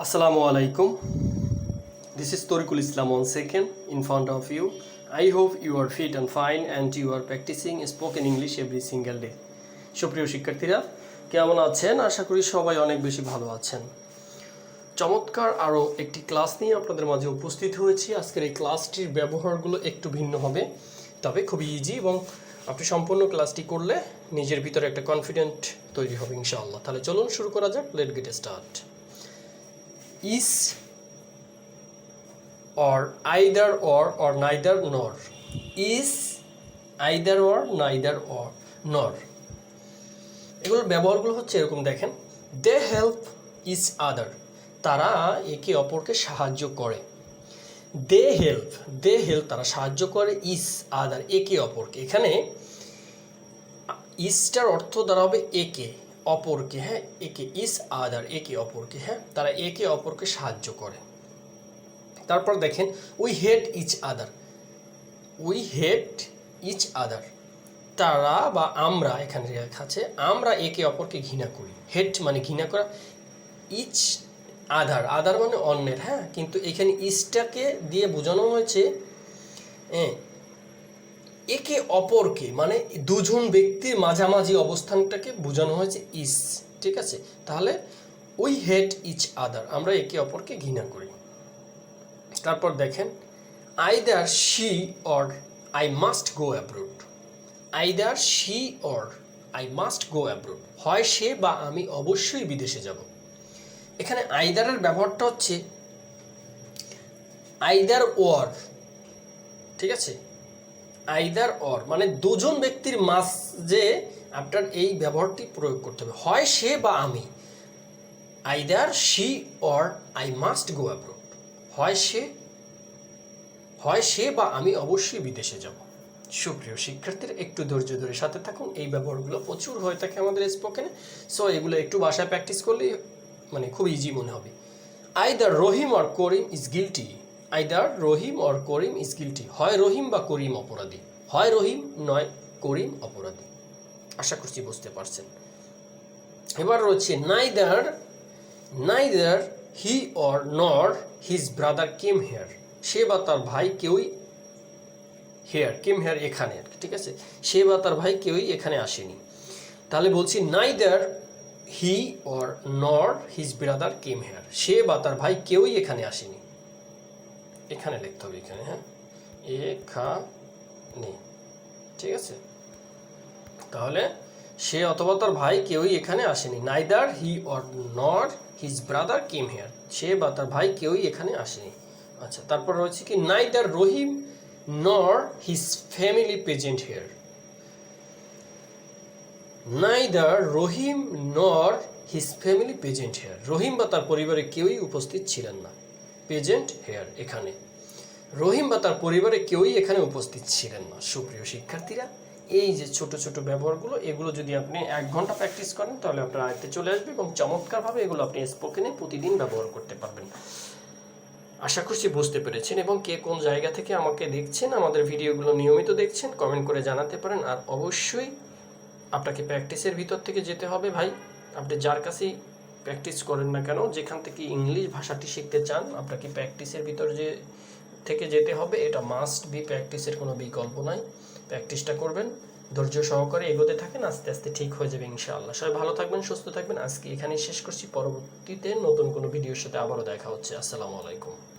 Assalamu আলাইকুম। This is Torikul Islam once second in front of you. I hope you are fit and fine and you are practicing spoken English every single day. সুপ্রিয় শিক্ষার্থীরা, কেমন আছেন? আশা করি সবাই অনেক বেশি ভালো আছেন। চমৎকার আরও একটি ক্লাস নিয়ে আপনাদের মাঝে উপস্থিত হয়েছি। আজকের এই ক্লাসটির ব্যবহারগুলো একটু ভিন্ন হবে, তবে খুবই ইজি এবং আপনি সম্পূর্ণ ক্লাসটি করলে নিজের ভিতরে একটা কনফিডেন্ট তৈরি হবে ইনশাআল্লাহ। তাহলে চলুন শুরু করা যাক। Let get start is or, either or or neither nor. Is, either or, neither or, nor. এগুলোর ব্যবহারগুলো হচ্ছে এরকম, দেখেন। দে হেল্প ইজ আদার তারা একে অপরকে সাহায্য করে। দে হেল্প দে হেল্প তারা সাহায্য করে ইস আদার একে অপরকে। এখানে ইসটার অর্থ দ্বারা হবে একে। অপরকে হ্যাঁ একে ইস, আদার একে অপরকে হ্যাঁ তারা একে অপরকে সাহায্য করে। তারপর দেখেন we hate each other we hate each other তারা বা আমরা, এখানে লেখা আছে, আমরা একে অপরকে ঘৃণা করি। হেট মানে ঘৃণা করা। ইচ আধার আধার মানে অন্যের হ্যাঁ কিন্তু এখানে ইসটাকে দিয়ে বোঝানো হয়েছে হ্যাঁ একে অপরকে মানে দুজন ব্যক্তির মাঝামাঝি অবস্থানটাকে বোঝানো হয়েছে ইস, ঠিক আছে? তাহলে উই হেট ইচ আদার, আমরা একে অপরকে ঘৃণা করি। তারপর দেখেন I either she or I must go abroad. Either she or I must go abroad, হয় সে বা আমি অবশ্যই বিদেশে যাব। এখানে আইদারের ব্যবহারটা হচ্ছে আইদার ওয়ার, ঠিক আছে? আইদার অর মানে দুজন ব্যক্তির মাঝে আপনার এই ব্যবহারটি প্রয়োগ করতে হবে। হয় সে বা আমি either she or I must go abroad হয় সে হয় সে বা আমি অবশ্যই বিদেশে যাব। সুপ্রিয় শিক্ষার্থীরা, একটু ধৈর্য ধরে সাথে থাকুন। এই ব্যবহারগুলো প্রচুর হয়ে থাকে আমাদের স্পোকেনে। সো এগুলো একটু বাসায় প্র্যাকটিস করলেই মানে খুব ইজি মনে হবে। Either Rahim or Karim is guilty either Rahim or Karim guilty হয় রহিম বা করিম অপরাধী। হয় রহিম নয়, করিম অপরাধী। আশা করছি বুঝতে পারছেন। এবার রয়েছে neither neither he or nor his brother came here. সে বা তার ভাই কেউই হেয়ার, কেম হেয়ার এখানে আর ঠিক আছে? সে বা তার ভাই কেউই এখানে আসেনি। তাহলে বলছি neither he or nor his brother came here. সে বা তার ভাই কেউই এখানে আসেনি। এখানে লিখতে হবে, এখানে হ্যাঁ? এখানে। ঠিক আছে? তাহলে সে অথবা তার ভাই কেউই এখানে আসেনি। Neither he or nor his brother came here সে বা তার ভাই কেউই এখানে আসেনি। আচ্ছা তারপর রয়েছে কি? Neither Rahim nor his family present here neither Rahim nor his family present here Rahim বা তার পরিবারে কেউই উপস্থিত ছিলেন না। প্রেজেন্ট হেয়ার এখানে। রহিম বা তার পরিবারে কেউই এখানে উপস্থিত ছিলেন না। সুপ্রিয় শিক্ষার্থীরা, এই যে ছোট ছোট ব্যবহারগুলো, এগুলো যদি আপনি এক ঘণ্টা প্র্যাকটিস করেন, তাহলে আপনার আয়ত্তে চলে আসবে এবং চমৎকারভাবে এগুলো আপনি স্পোকেনে প্রতিদিন ব্যবহার করতে পারবেন। আশা করছি বুঝতে পেরেছেন এবং কে কোন জায়গা থেকে আমাকে দেখছেন, আমাদের ভিডিওগুলো নিয়মিত দেখছেন কমেন্ট করে জানাতে পারেন। আর অবশ্যই আপনাকে প্র্যাকটিসের ভিতর থেকে যেতে হবে ভাই। আপনি যার কাছেই প্র্যাকটিস করেন না কেন, যেখান থেকে ইংলিশ ভাষাটি শিখতে চান, আপনাকে প্র্যাকটিসের ভিতর যে থেকে যেতে হবে, এটা মাস্ট বি প্র্যাকটিসের কোনো বিকল্প নাই। প্র্যাকটিসটা করবেন, ধৈর্য সহকারে এগোতে থাকেন, আস্তে আস্তে ঠিক হয়ে যাবে ইনশাআল্লাহ। সবাই ভালো থাকবেন, সুস্থ থাকবেন। আজকে এখানেই শেষ করছি। পরবর্তীতে নতুন কোনো ভিডিওর সাথে আবারও দেখা হচ্ছে। আসসালামু আলাইকুম।